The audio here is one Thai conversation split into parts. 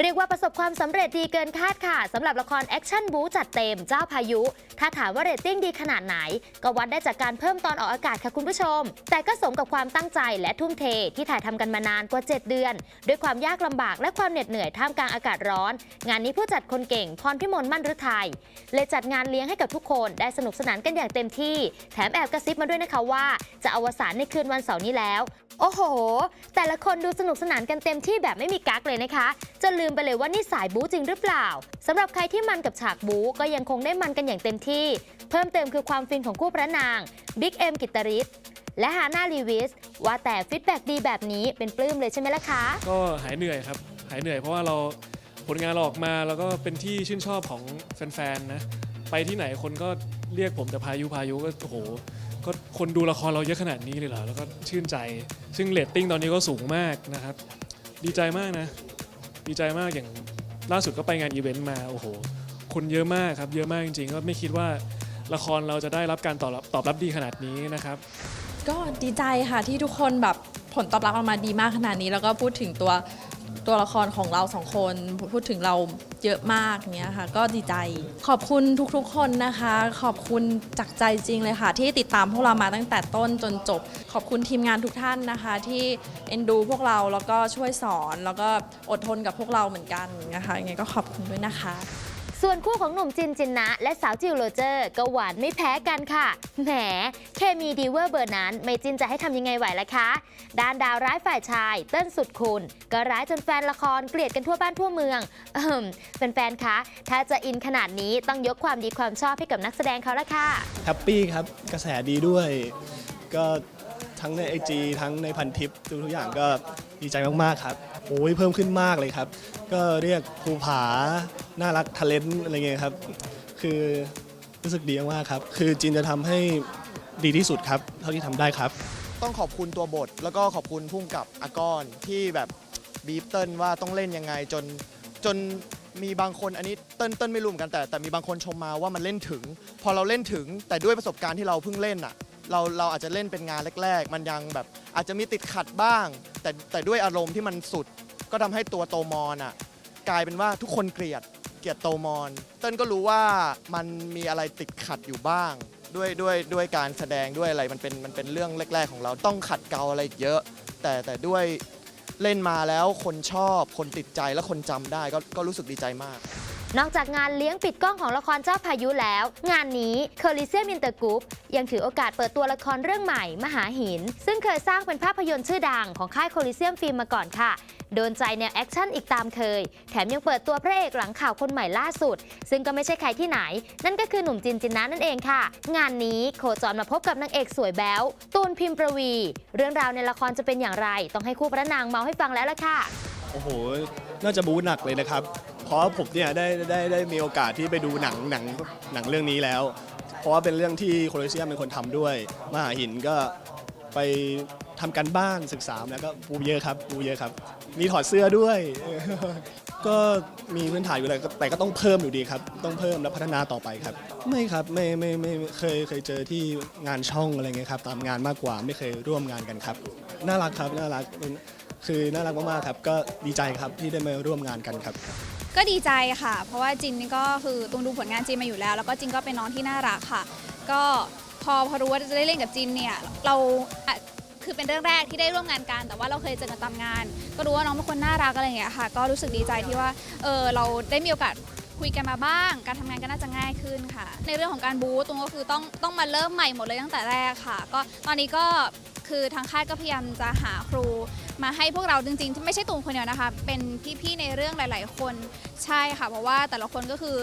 เรียกว่าประสบความสำเร็จดีเกินคาดค่ะสำหรับละครแอคชั่นบู๊จัดเต็มเจ้าพายุ ถ้าถามว่าเรตติ้งดีขนาดไหน ก็วัดได้จากการเพิ่มตอนออกอากาศค่ะคุณผู้ชม แต่ก็สมกับความตั้งใจและทุ่มเทที่ถ่ายทำกันมานานกว่า 7 เดือน ด้วยความยากลำบากและความเหน็ดเหนื่อยท่ามกลางอากาศร้อน งานนี้ผู้จัดคนเก่งพรพิมลมั่นฤทัยเลยจัดงานเลี้ยงให้กับทุกคนได้สนุกสนานกันอย่างเต็มที่ แถมแอบกระซิบมาด้วยนะคะว่า จะอวสานในคืนวันเสาร์นี้แล้ว โอ้โห แต่ละคนดูสนุกสนานกันเต็มที่แบบไม่มีกักเลยนะคะจะลืมไปเลยว่านี่สายบู๊จริงหรือเปล่าสำหรับใครที่มันกับฉากบู๊ก็ยังคงได้มันกันอย่างเต็มที่ เพิ่มเติมคือความฟินของคู่พระนางบิ๊กเอ็มกิตตริศและฮาน่าลีวิสว่าแต่ฟีดแบ็ดีแบบนี้เป็นปลื้มเลยใช่ไหมล่ะคะ ก็หายเหนื่อยครับ หายเหนื่อยเพราะว่าเราผลงานเราออกมาแล้วก็เป็นที่ชื่นชอบของแฟนๆนะไปที่ไหนคนก็เรียกผมแต่พายุพายุก็โอ้โหก็คนดูละครเราเยอะขนาดนี้เลยเหรอแล้วก็ชื่นใจ ซึ่งเรตติ้งตอนนี้ก็สูงมากนะครับ ดีใจมากนะ ดีใจมากอย่างล่าสุดก็ไปงานอีเวนต์มาโอ้โหคนเยอะมากครับเยอะมากจริงๆก็ไม่คิดว่าละครเราจะได้รับการตอบรับตอบรับดีขนาดนี้นะครับ ก็ดีใจค่ะที่ทุกคนแบบผลตอบรับออกมาดีมากขนาดนี้ แล้วก็พูดถึงตัว ตัวละครของเราสองคนพูดถึงเราเยอะมากเนี้ยค่ะ ก็ดีใจ ขอบคุณทุกๆคนนะคะ ขอบคุณจากใจจริงเลยค่ะ ที่ติดตามพวกเรามาตั้งแต่ต้นจนจบ ขอบคุณทีมงานทุกท่านนะคะ ที่เอ็นดูพวกเราแล้วก็ช่วยสอน แล้วก็อดทนกับพวกเราเหมือนกันนะคะยังไงก็ขอบคุณด้วยนะคะ ส่วนคู่ของหนุ่มจินจินนะ และสาวจิวโรเจอร์ก็หวานไม่แพ้กันค่ะ แหม เคมีดีเวอร์เบอร์นั้นไม่จินจะให้ทำยังไงไหวล่ะคะ ด้านดาวร้ายฝ่ายชาย เติ้ลสุดคุณ ก็ร้ายจนแฟนละครเกลียดกันทั่วบ้านทั่วเมืองเอิ่มแฟนๆคะ ถ้าจะอินขนาดนี้ต้องยกความดีความชอบให้กับนักแสดงเขาละค่ะ แฮปปี้ครับ กระแสดีด้วย ก็ ทั้งใน IG ทั้งในพันทิปทุกอย่างก็ดีใจมากๆครับโอ้ยเพิ่มขึ้นมากเลยครับ ก็เรียกภูผาน่ารักทะเลนอะไรเงี้ยครับ คือรู้สึกดีมากๆครับ คือจินจะทำให้ดีที่สุดครับ เท่าที่ทำได้ครับ ต้องขอบคุณตัวบท แล้วก็ขอบคุณพุ่มกับอากรที่แบบบีบเติ้ลว่าต้องเล่นยังไงจนจนมีบางคนอันนี้เติ้ลเติ้ลไม่รู้เหมือนกันแต่แต่มีบางคนชมมาว่ามันเล่นถึง พอเราเล่นถึงแต่ด้วยประสบการณ์ที่เราเพิ่งเล่นอะ เราเราอาจจะเล่นเป็นงานแรก ๆ มันยังแบบอาจจะมีติดขัดบ้าง แต่แต่ด้วยอารมณ์ที่มันสุด ก็ทำให้ตัวโตมอนอะกลายเป็นว่าทุกคนเกลียดเกลียดโตมอน เติ้ลก็รู้ว่ามันมีอะไรติดขัดอยู่บ้าง ด้วยด้วยด้วยการแสดงด้วยอะไรมันเป็นมันเป็นเรื่องแรก ๆ ของเราต้องขัดเกลาอะไรอีกเยอะ แต่แต่ด้วยเล่นมาแล้วคนชอบคนติดใจและคนจำได้ก็ก็รู้สึกดีใจมาก นอกจากงานเลี้ยงปิดกล้องของละครเจ้าพายุแล้ว งานนี้เคอริเซียมอินเตอร์กรุ๊ปยังถือโอกาสเปิดตัวละครเรื่องใหม่ มหาหิน ซึ่งเคยสร้างเป็นภาพยนตร์ชื่อดังของค่ายโคลิเซียมฟิล์มมาก่อนค่ะ โดนใจแนวแอคชั่นอีกตามเคย แถมยังเปิดตัวพระเอกหลังข่าวคนใหม่ล่าสุด ซึ่งก็ไม่ใช่ใครที่ไหน นั่นก็คือหนุ่มจินจินนะนั่นเองค่ะ งานนี้โคจรมาพบกับนางเอกสวยแบ๊วตูนพิมพ์ประวี เรื่องราวในละครจะเป็นอย่างไร ต้องให้คู่พระนางเมาให้ฟังแล้วล่ะค่ะ โอ้โห น่าจะบู๊หนักเลยนะครับ ราะผมเนี่ยได้ได้ได้มีโอกาสที่ไปดูหนังหนังหนังเรื่องนี้แล้ว เพราะว่าเป็นเรื่องที่โคลอเซียมเป็นคนทำด้วยมหาหินก็ไปทำกันบ้านศึกษาแล้วก็บูเยอะครับบูเยอะครับ มีถอดเสื้อด้วย ก็มีพื้นฐานอยู่แล้วแต่ก็ต้องเพิ่มอยู่ดีครับ ต้องเพิ่มและพัฒนาต่อไปครับ ไม่ครับไม่ไม่ไม่ไม่เคยเคยเจอที่งานช่องอะไรเงี้ยครับตามงานมากกว่าไม่เคยร่วมงานกันครับ น่ารักครับน่ารักเป็นคือน่ารักมากๆครับ ก็ดีใจครับที่ได้มาร่วมงานกันครับ ก็ดีใจค่ะ เพราะว่าจินนี่ก็คือตูนดูผลงานจินมาอยู่แล้ว แล้วก็จินก็เป็นน้องที่น่ารักค่ะ ก็พอพอรู้ว่าจะได้เล่นกับจินเนี่ยเราอะคือเป็นเรื่องแรกที่ได้ร่วมงานกัน แต่ว่าเราเคยเจอกันตามงาน ก็รู้ว่าน้องเป็นคนน่ารักอะไรอย่างเงี้ยค่ะ ก็รู้สึกดีใจที่ว่าเออเราได้มีโอกาสคุยกันมาบ้าง การทำงานก็น่าจะง่ายขึ้นค่ะ ในเรื่องของการบู๊ตรงก็คือต้องต้องมาเริ่มใหม่หมดเลยตั้งแต่แรกค่ะ ก็ตอนนี้ก็ คือทางค่ายก็พยายามจะหาครูมาให้พวกเราจริงๆ ไม่ใช่ตูงคนเดียวนะคะ เป็นพี่ๆในเรื่องหลาย ๆ คนใช่ค่ะ เพราะว่าแต่ละคนก็คือ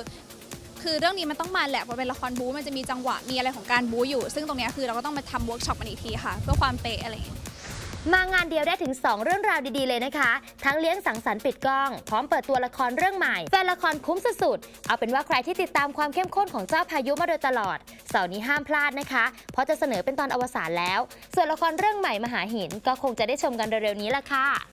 คือเรื่องนี้มันต้องมาแหละเพราะเป็นละครบู๊มันจะมีจังหวะมีอะไรของการบู๊อยู่ ซึ่งตรงเนี้ยคือเราก็ต้องมาทำเวิร์กช็อปกันอีกทีค่ะ เพื่อความเป๊ะอะไรอย่างเงี้ย มางานเดียวได้ถึง 2 เรื่องราวดีๆเลยนะคะ ทั้งเลี้ยงสังสรรค์ปิดกล้อง พร้อมเปิดตัวละครเรื่องใหม่ แฟนละครคุ้มสุดๆ เอาเป็นว่าใครที่ติดตามความเข้มข้นของเจ้าพายุมาโดยตลอด เสาร์นี้ห้ามพลาดนะคะ เพราะจะเสนอเป็นตอนอวสานแล้ว ส่วนละครเรื่องใหม่มหาหินก็คงจะได้ชมกันเร็วๆนี้ละค่ะ